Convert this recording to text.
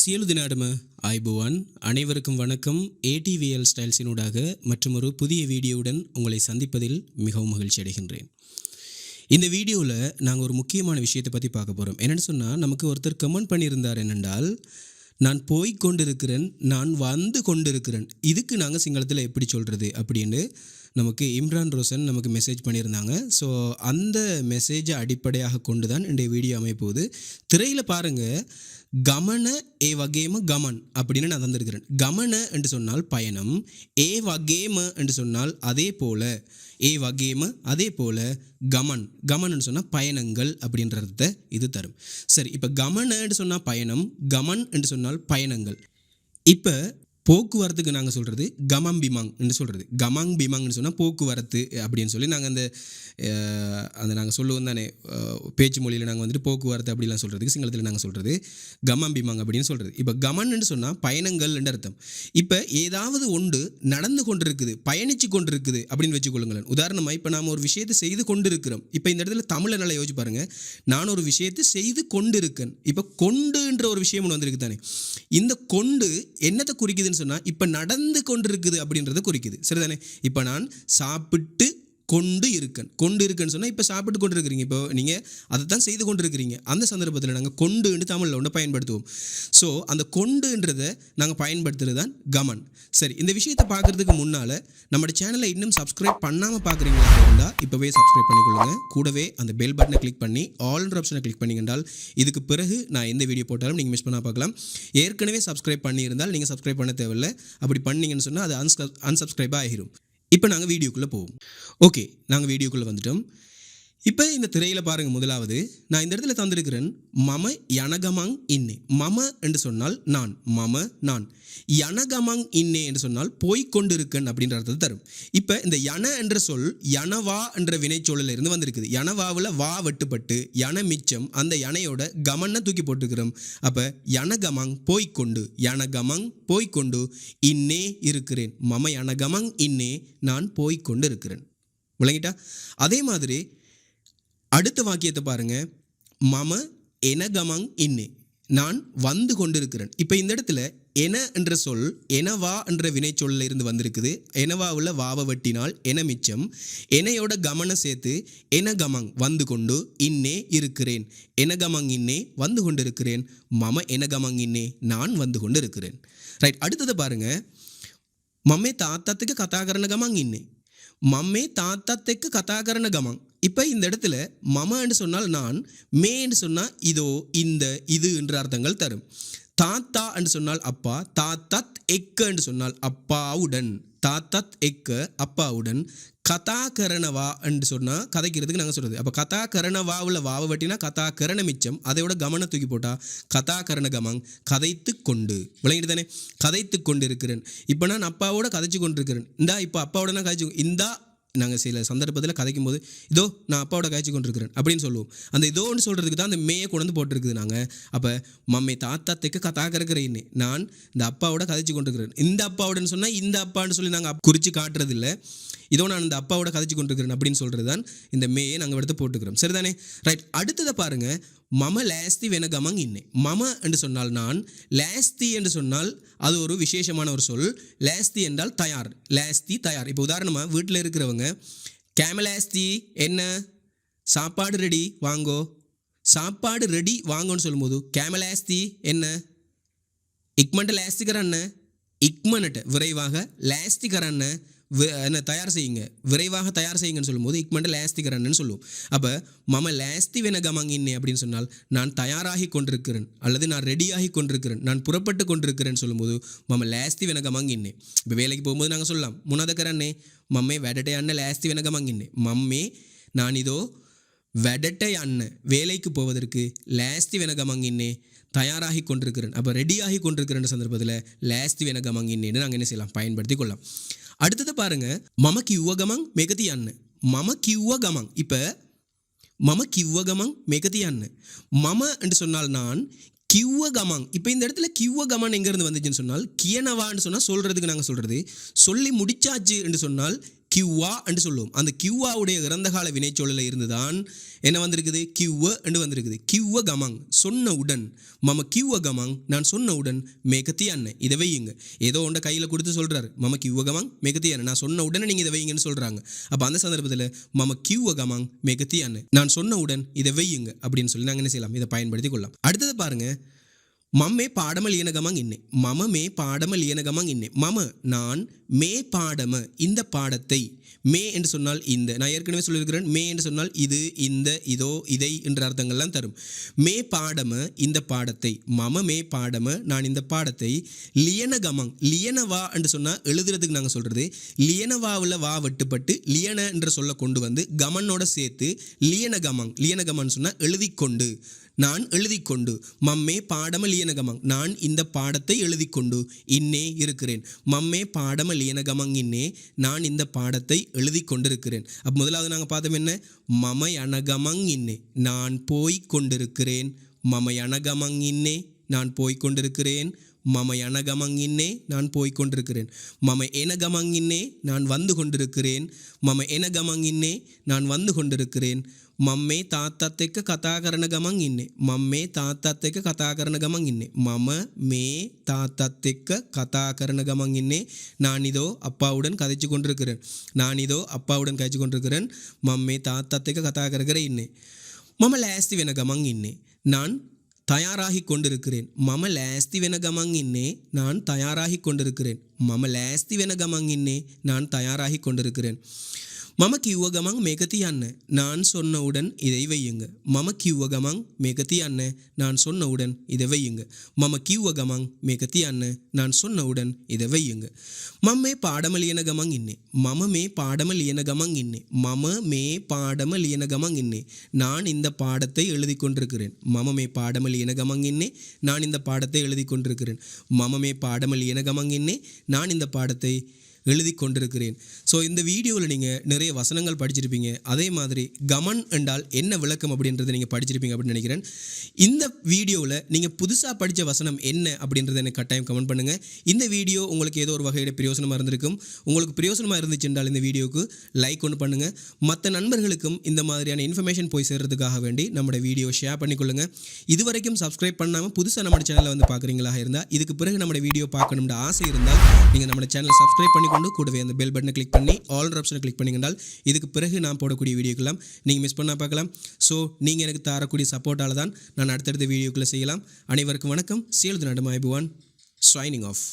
සියලු දිනාටම ආයිබුවන් அனைவருக்கும் வணக்கம் ஏடிவிஎல் ஸ்டைல்ஸினூடாக மற்றும் ஒரு புதிய வீடியோவுடன் உங்களை சந்திப்பதில் மிகவும் மகிழ்ச்சி அடைகின்றேன் இந்த வீடியோவில் நாங்கள் ஒரு முக்கியமான விஷயத்தை பற்றி பார்க்க போகிறோம் என்னென்னு சொன்னால் நமக்கு ஒருத்தர் கமெண்ட் பண்ணியிருந்தார் என்னென்றால் நான் போய் கொண்டிருக்கிறேன் நான் வந்து கொண்டிருக்கிறேன் இதுக்கு நாங்கள் சிங்களத்தில் எப்படி சொல்கிறது அப்படின்னு நமக்கு இம்ரான் ரோசன் நமக்கு மெசேஜ் பண்ணியிருந்தாங்க ஸோ அந்த மெசேஜை அடிப்படையாக கொண்டு தான் இன்றைய வீடியோ அமைப்போகுது திரையில் பாருங்கள் கமன ஏ வகேம கமன் அப்படின்னு நான் தந்திருக்கிறேன். கமன என்று சொன்னால் பயணம் ஏ வகேம என்று சொன்னால் அதே போல ஏ வகேம அதே போல கமன். கமன் சொன்னால் பயணங்கள் அப்படின்றத இது தரும். சரி இப்போ கமனன்னு சொன்னால் பயணம் கமன் என்று சொன்னால் பயணங்கள். இப்போ போக்குவரத்துக்கு நாங்கள் சொல்கிறது கமம் பிமாங் என்று சொல்கிறது கமாங் பிமாங்னு சொன்னால் போக்குவரத்து அப்படின்னு சொல்லி நாங்கள் அந்த அந்த நாங்கள் சொல்லுவோம் தானே பேச்சு மொழியில் நாங்கள் வந்துட்டு போக்குவரத்து அப்படிலாம் சொல்கிறதுக்கு சிங்களத்தில் நாங்கள் சொல்கிறது கமம் பிமாங் அப்படின்னு சொல்கிறது இப்போ கமன்னு சொன்னால் பயணங்கள் என்று அர்த்தம். இப்போ ஏதாவது ஒன்று நடந்து கொண்டிருக்குது பயணித்து கொண்டிருக்குது அப்படின்னு வச்சுக்கொள்ளுங்களேன். உதாரணமாக இப்போ நாம் ஒரு விஷயத்தை செய்து கொண்டிருக்கிறோம். இப்போ இந்த இடத்துல தமிழை நல்லா யோசிச்சு பாருங்கள் நான் ஒரு விஷயத்தை செய்து கொண்டு இருக்கேன் இப்போ கொண்டுன்ற ஒரு விஷயம் ஒன்று வந்திருக்கு தானே. இந்த கொண்டு என்னத்தை குறிக்குதுன்னு சொன்னால் இப்போ நடந்து கொண்டிருக்குது அப்படின்றத குறிக்குது. சரிதானே? இப்போ நான் சாப்பிட்டு கொண்டு இருக்கன். கொண்டு இருக்குன்னு சொன்னால் இப்போ சாப்பிட்டு கொண்டு இருக்கிறீங்க இப்போ நீங்கள் அதை தான் செய்து கொண்டு இருக்கிறீங்க அந்த சந்தர்ப்பத்தில் நாங்கள் கொண்டுன்னு தமிழில் ஒன்று பயன்படுத்துவோம். ஸோ அந்த கொண்டுன்றதை நாங்கள் பயன்படுத்துறது தான் கமன். சரி இந்த விஷயத்தை பார்க்குறதுக்கு முன்னால் நம்ம சேனலை இன்னும் சப்ஸ்கிரைப் பண்ணாமல் பார்க்குறீங்களா இருந்தால் இப்போவே சப்ஸ்கிரைப் பண்ணிக்கொள்ளுங்க. கூடவே அந்த பெல் பட்டனை கிளிக் பண்ணி ஆல்ன்ற ஆப்ஷனை கிளிக் பண்ணிங்கன்றால் இதுக்கு பிறகு நான் எந்த வீடியோ போட்டாலும் நீங்கள் மிஸ் பண்ணால் பார்க்கலாம். ஏற்கனவே சப்ஸ்கிரைப் பண்ணியிருந்தால் நீங்கள் சப்ஸ்கிரைப் பண்ண தேவையில்லை. அப்படி பண்ணீங்கன்னு சொன்னால் அது அன்ஸ்க அன்சப்ஸ்கிரைபாக ஆகிரும். இப்போ நாங்கள் வீடியோக்குள்ளே போவோம். ஓகே நாங்கள் வீடியோக்குள்ளே வந்துட்டோம். இப்போ இந்த திரையில் பாருங்கள் முதலாவது. நான் இந்த இடத்துல தந்திருக்கிறேன். மம யனகமங் இன்னே. மம என்று சொன்னால் நான். மம நான். யனகமங் இன்னே என்று சொன்னால் போய்கொண்டிருக்கன் அப்படின்ற அர்த்தத்தை தரும். இப்போ இந்த யன என்ற சொல் யனவா என்ற வினைச்சொல்லில் இருந்து வந்திருக்குது. யனவாவில் வா வெட்டுப்பட்டு யன மிச்சம் அந்த யனையோட கமனை தூக்கி போட்டுக்கிறோம் அப்போ யனகமங் போய்க்கொண்டு யனகமங் போய்க்கொண்டு இன்னே இருக்கிறேன். மம யனகமங் இன்னே நான் போய்க்கொண்டு இருக்கிறேன் விளங்கிட்டா? அதே மாதிரி அடுத்த வாக்கியத்தை பாருங்க. மம என கமங் இன்னே. நான் வந்து கொண்டிருக்கிறேன். இப்போ இந்த இடத்துல என என்ற சொல் எனவா என்ற வினை சொல்ல இருந்து வந்திருக்குது. எனவாவில் வாவை வெட்டினால் என மிச்சம். எனையோட கமனை சேர்த்து என கமங் வந்து கொண்டு இன்னே இருக்கிறேன். என கமங் இன்னே வந்து கொண்டிருக்கிறேன். மம எனகமங் இன்னே நான் வந்து கொண்டு இருக்கிறேன் ரைட் அடுத்ததை பாருங்க. மம்மே தாத்தாத்துக்கு கதாகரண கமங் இன்னே. மம்மே தாத்தாத்துக்கு கதாகரண கமங். இப்போ இந்த இடத்துல மமன்னு என்று சொன்னால் நான் மேன்னு சொன்னால் இதோ இந்த இது என்ற அர்த்தங்கள் தரும். தாத்தா என்று சொன்னால் அப்பா தாத்தத் எக்க என்று சொன்னால் அப்பாவுடன். தாத்தத் எக்க அப்பாவுடன். கதா கரணவா என்று சொன்னால் கதைக்கிறதுக்கு நாங்கள் சொல்கிறது அப்போ கதாகரணவாவில் வாவை வெட்டினா கதாகரண மிச்சம். அதையோட கமன தூக்கி போட்டால் கதா கமங் கதைத்து கொண்டு. விளங்கிட்டு தானே? கதைத்து கொண்டு இருக்கிறேன் இப்போ நான் அப்பாவோட கதைச்சு கொண்டு இருக்கிறேன் இந்தா இப்போ அப்பாவோட நான் கதைச்சு இந்தா நாங்கள் சில சந்தர்ப்பத்தில் கதைக்கும் போது இதோ நான் அப்பாவோட காய்ச்சி கொண்டிருக்கிறேன் அப்படின்னு சொல்லுவோம். அந்த இதோன்னு சொல்கிறதுக்கு தான் அந்த மேயை கொண்டு வந்து போட்டிருக்குது நாங்கள் அப்போ மம்மை தாத்தா தெக்க கதா நான் இந்த அப்பாவோட கதைச்சு கொண்டிருக்கிறேன். இந்த அப்பாவோடன்னு சொன்னால் இந்த அப்பான்னு சொல்லி நாங்கள் குறித்து காட்டுறதில்ல. இதோ நான் இந்த அப்பாவோட கதைச்சு கொண்டிருக்கிறேன் அப்படின்னு சொல்கிறது தான் இந்த மேயை நாங்கள் எடுத்து போட்டுக்கிறோம் சரிதானே? ரைட் அடுத்ததை பாருங்கள் மம லேஸ்தி வெனகமங் இன்னே மம என்று சொன்னால் நான் லேஸ்தி என்று சொன்னால் அது ஒரு விசேஷமான ஒரு சொல். லேஸ்தி என்றால் தயார். லேஸ்தி தயார். இப்போ உதாரணமாக வீட்டில் இருக்கிறவங்க கேமலாஸ்தி என்ன? சாப்பாடு ரெடி வாங்கோ. சாப்பாடு ரெடி வாங்கோன்னு சொல்லும்போது கேமலாஸ்தி என்ன? இக்மண்ட லேஸ்திகரண்ண இக்மனட்ட விரைவாக லேஸ்திகரண்ண வி- என்ன தயார் செய்யுங்க. விரைவாக தயார் செய்யுங்கன்னு சொல்லும்போது இக்மண்ட லேஸ்திகரன்னு சொல்லுவோம். அப்போ மம லேஸ்தி வென கமங்கின்னே அப்படின்னு சொன்னால் நான் தயாராகி கொண்டிருக்கிறேன் அல்லது நான் ரெடியாகி கொண்டிருக்கிறேன் நான் புறப்பட்டு கொண்டிருக்கிறேன்னு சொல்லும்போது மம லேஸ்தி வென கமங்கின்னே இப்போ வேலைக்கு போகும்போது நாங்கள் சொல்லலாம் முனதக்கரண்ணே மம்மே வெடட்டை அண்ணன் லேஸ்தி வென கமங்கின்னே மம்மே நான் இதோ வெடட்டை அண்ணன் வேலைக்கு போவதற்கு லேஸ்தி வெனகமங்கின்னே தயாராகி கொண்டிருக்கிறேன். அப்போ ரெடியாகி கொண்டிருக்கிறேன் சந்தர்ப்பத்தில் லேஸ்தி வெனகமங்கின்னேன்னு நாங்கள் என்ன செய்யலாம்? பயன்படுத்தி கொள்ளலாம். அடுத்தது பாருங்க மம கிவ்வ கமங் மெகதி அண்ணன் மம கிவ்வ கமங். இப்போ மம கிவ்வ கமங் மெகதி அண்ணன் மம என்று சொன்னால் நான் கிவ்வ கமங். இப்போ இந்த இடத்துல கிவ்வ கமன் எங்கேருந்து வந்துச்சுன்னு சொன்னால் கியனவான்னு சொன்னால் சொல்கிறதுக்கு நாங்கள் சொல்கிறது சொல்லி முடிச்சாச்சு என்று சொன்னால் கியூவா என்று சொல்லுவோம். அந்த கியூவாவுடைய இறந்தகால வினைச்சொல்லில் இருந்துதான் என்ன வந்திருக்குது? கியூவ என்று வந்திருக்குது. கியூவ கமங் சொன்னவுடன் மம கியூவ கமங் நான் சொன்னவுடன் மேகத்தி அண்ணன் இதை வையுங்க. ஏதோ ஒன்றை கையில் கொடுத்து சொல்கிறாரு மம கியூவ கமங் மேகத்தி அண்ணன் நான் சொன்ன உடனே நீங்கள் இதை வையுங்கன்னு சொல்கிறாங்க அப்போ அந்த சந்தர்ப்பத்தில் மம கியூவ கமங் மேகத்தி அண்ணன் நான் சொன்னவுடன் இதை வையுங்க அப்படின்னு சொல்லி நாங்கள் என்ன செய்யலாம்? இதை பயன்படுத்தி கொள்ளலாம். அடுத்தது பாருங்கள் பாருங்க மம்மே பாடம லியனகமங் මම மம மே பாடம லியனகமங் ඉන්නේ. மம நான் மே பாடம இந்த பாடத்தை மே என்று சொன்னால் இந்த. நான் ஏற்கனவே சொல்லியிருக்கிறேன் மே என்று சொன்னால் இது இந்த இதோ இதை என்ற அர்த்தங்கள்லாம் தரும். மே பாடம இந்த பாடத்தை மம மே பாடம நான் இந்த பாடத்தை லியனகமங் லியனவா என்று சொன்னால் எழுதுறதுக்கு நாங்கள் சொல்கிறது லியனவாவில் வா வெட்டுப்பட்டு லியன என்ற சொல்ல கொண்டு வந்து கமனோட சேர்த்து லியனகமங் லியனகமன் சொன்னால் எழுதி கொண்டு நான் எழுதிக்கொண்டு மம்மே பாடம லியனகமங் நான் இந்த பாடத்தை எழுதிக்கொண்டு இன்னே இருக்கிறேன். மம்மே பாடம லியனகமங் இன்னே நான் இந்த பாடத்தை எழுதி கொண்டிருக்கிறேன் அப்போ முதலாவது நாங்கள் பார்த்தோம் என்ன? மமை அனகமங் இன்னே நான் போய் கொண்டிருக்கிறேன். மமை அனகமங் இன்னே நான் போய் கொண்டிருக்கிறேன். மம அனகமங் இன்னே நான் போய் கொண்டிருக்கிறேன் மம எனகமங் இன்னே நான் வந்து கொண்டிருக்கிறேன் மம எனகமங் இன்னே நான் வந்து கொண்டிருக்கிறேன் මම මේ තාත්තත් එක්ක කතා කරන ගමන් ඉන්නේ මම මේ තාත්තත් එක්ක කතා කරන ගමන් ඉන්නේ මම මේ තාත්තත් එක්ක කතා කරන ගමන් ඉන්නේ நான் இதோ அப்பாவுடன் கதைச்சு கொண்டிருக்கிறேன் நான் இதோ அப்பாவுடன் கதைச்சு கொண்டிருக்கிறேன் මම මේ තාත්තත් එක්ක කතා කර කර ඉන්නේ මම ලෑස්ති වෙන ගමන් ඉන්නේ நான் தயாராகி கொண்டிருக்கிறேன். மம லேஸ்தி வெனகமங் இன்னே நான் தயாராகி கொண்டிருக்கிறேன். மம லேஸ்தி வெனகமங் இன்னே நான் தயாராகி கொண்டிருக்கிறேன். மம கிவ்வ மேகத்தி அன்ன நான் சொன்னவுடன் இதை வையுங்க மம கிவகமங் கமங் மேகத்தி அண்ணன் நான் சொன்னவுடன் இதை வையுங்க மம கிவ்வ கமங் மேகத்தி அண்ணன் நான் சொன்னவுடன் இதை வையுங்க மம்மே பாடமல் இயன கமங் இன்னே மமமே பாடமல் இயன கமங் இன்னே மம மே பாடமல் இயன கமங் இன்னே நான் இந்த பாடத்தை எழுதி கொண்டிருக்கிறேன். மமமே பாடமல் இயன கமங் இன்னே நான் இந்த பாடத்தை எழுதி கொண்டிருக்கிறேன். மமமே பாடமல் இயன கமங் இன்னே நான் இந்த பாடத்தை எழுதி கொண்டிருக்கிறேன். ஸோ இந்த வீடியோவில் நீங்கள் நிறைய வசனங்கள் படிச்சிருப்பீங்க. அதே மாதிரி கமன் என்றால் என்ன விளக்கம் அப்படின்றத நீங்கள் படிச்சிருப்பீங்க அப்படின்னு நினைக்கிறேன். இந்த வீடியோவில் நீங்கள் புதுசாக படித்த வசனம் என்ன அப்படின்றத எனக்கு கட்டாயம் கமெண்ட் பண்ணுங்கள் இந்த வீடியோ உங்களுக்கு ஏதோ ஒரு வகையில் பிரயோசனமாக இருந்திருக்கும். உங்களுக்கு பிரயோசனமாக இருந்துச்சு என்றால் இந்த வீடியோவுக்கு லைக் ஒன்று பண்ணுங்கள் மற்ற நண்பர்களுக்கும் இந்த மாதிரியான இன்ஃபர்மேஷன் போய் சேர்றதுக்காக வேண்டி நம்மளோட வீடியோ ஷேர் பண்ணிக்கொள்ளுங்கள் இது வரைக்கும் சப்ஸ்கிரைப் பண்ணாமல் புதுசாக நம்ம சேனலில் வந்து பார்க்குறீங்களா இருந்தால் இதுக்கு பிறகு நம்ம வீடியோ பார்க்கணும்னு ஆசை இருந்தால் நீங்கள் நம்ம சேனலை சப்ஸ்கிரைப் கொண்டு கூடவே அந்த பெல் பட்டனை கிளிக் பண்ணி ஆல் ஆப்ஷனை கிளிக் பண்ணிங்கன்றால் இதுக்கு பிறகு நான் போடக்கூடிய வீடியோக்கெல்லாம் நீங்கள் மிஸ் பண்ணால் பார்க்கலாம். ஸோ நீங்கள் எனக்கு தரக்கூடிய சப்போர்ட்டால் தான் நான் அடுத்தடுத்த வீடியோக்களை செய்யலாம். அனைவருக்கும் வணக்கம். சேல்து நடுமாய்புவான் ஸ்வைனிங் ஆஃப்